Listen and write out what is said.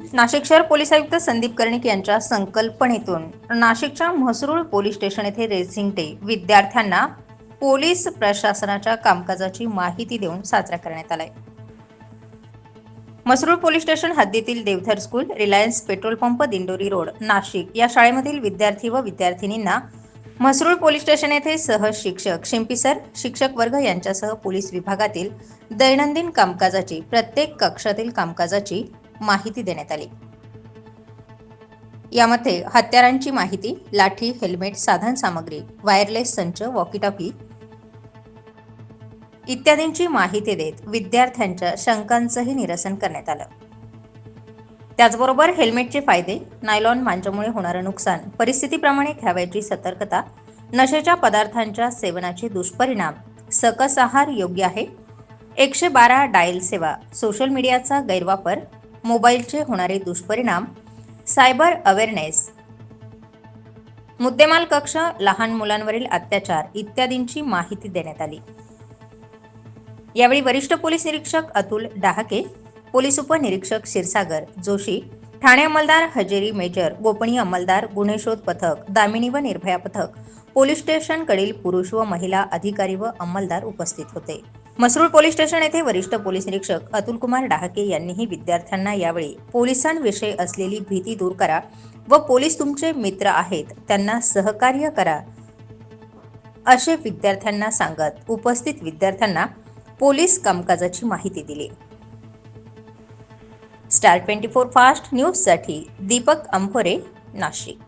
नाशिक शहर पोलीस आयुक्त संदीप कर्णिक यांच्या संकल्पनेतून नाशिकच्या म्हसरूळ पोलीस स्टेशन येथे रेसिंग डे विद्यार्थ्यांना पोलीस प्रशासनाच्या कामकाजाची माहिती देऊन साजरा करण्यात आलाय. म्हसरूळ पोलीस स्टेशन हद्दीतील Deodhar school Reliance petrol pump Dindori road Nashik या शाळेमधील विद्यार्थी व विद्यार्थिनींना म्हसरूळ पोलीस स्टेशन येथे सह शिक्षक शिंपी सर शिक्षक वर्ग यांच्यासह पोलीस विभागातील दैनंदिन कामकाजाची प्रत्येक कक्षातील कामकाजाची माहिती देण्यात आली. यामध्ये हत्यारांची माहिती लाठी हेल्मेट साधन सामग्री वायरलेस संच वॉकीटॉकी इत्यादींची माहिती देत विद्यार्थ्यांच्या शंकांचंही निरसन करण्यात आलं. त्याचबरोबर हेल्मेटचे फायदे नायलॉन मांजामुळे होणारं नुकसान परिस्थितीप्रमाणे घ्यावयाची सतर्कता नशेच्या पदार्थांच्या सेवनाचे दुष्परिणाम सकस आहार योग्य आहे एकशे बारा डायल सेवा सोशल मीडियाचा गैरवापर मोबाईलचे होणारे दुष्परिणाम सायबर अवेअरनेस. मुद्देमाल कक्ष लहान मुलांवरील अत्याचार इत्यादींची माहिती देण्यात आली. यावेळी वरिष्ठ पोलीस निरीक्षक अतुल डहाके पोलीस उपनिरीक्षक क्षीरसागर जोशी ठाणे अंमलदार हजेरी मेजर गोपनीय अंमलदार गुन्हे शोध पथक दामिनी व निर्भया पथक पोलीस स्टेशनकडील पुरुष व महिला अधिकारी व अंमलदार उपस्थित होते. मसरूळ पोलीस स्टेशन येथे वरिष्ठ पोलीस निरीक्षक अतुल कुमार डहाके यांनीही विद्यार्थ्यांना यावेळी पोलिसांविषयी असलेली भीती दूर करा व पोलीस तुमचे मित्र आहेत त्यांना सहकार्य करा असे विद्यार्थ्यांना सांगत उपस्थित विद्यार्थ्यांना पोलीस कामकाजाची माहिती दिली. स्टार ट्वेंटी फोर फास्ट न्यूजसाठी दीपक अंभोरे नाशिक.